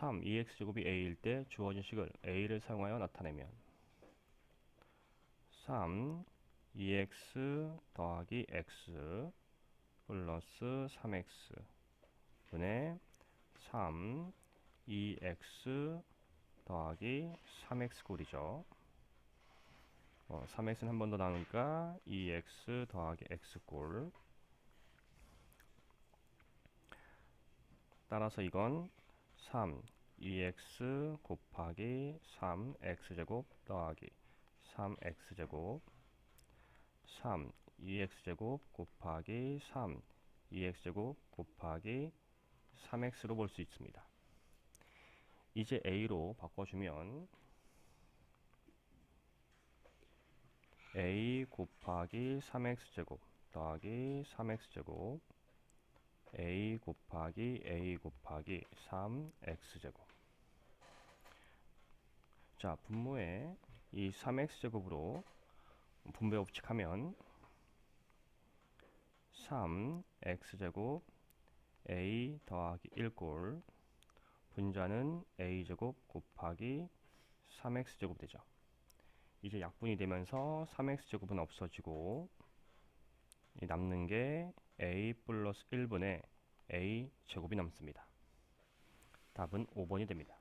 3, 2x제곱이 a일 때 주어진 식을 a를 사용하여 나타내면 3, 2x 더하기 x 플러스 3x 분의 3, 2x 더하기 3x 꼴이죠. 어, 3x는 한 번 더 나누니까 2x 더하기 x꼴 따라서 이건 3, 2x 곱하기 3x제곱 더하기 3x제곱 3, 2x제곱 곱하기 3, 2x제곱 곱하기 3x로 볼 수 있습니다. 이제 a로 바꿔주면 a 곱하기 3x제곱 더하기 3x제곱 a 곱하기 a 곱하기 3x제곱 자 분모에 이 3x제곱으로 분배 법칙하면 3x제곱 a 더하기 1꼴 분자는 a제곱 곱하기 3x제곱 되죠. 이제 약분이 되면서 3x제곱은 없어지고 이 남는 게 a 플러스 1분의 a 제곱이 남습니다. 답은 5번이 됩니다.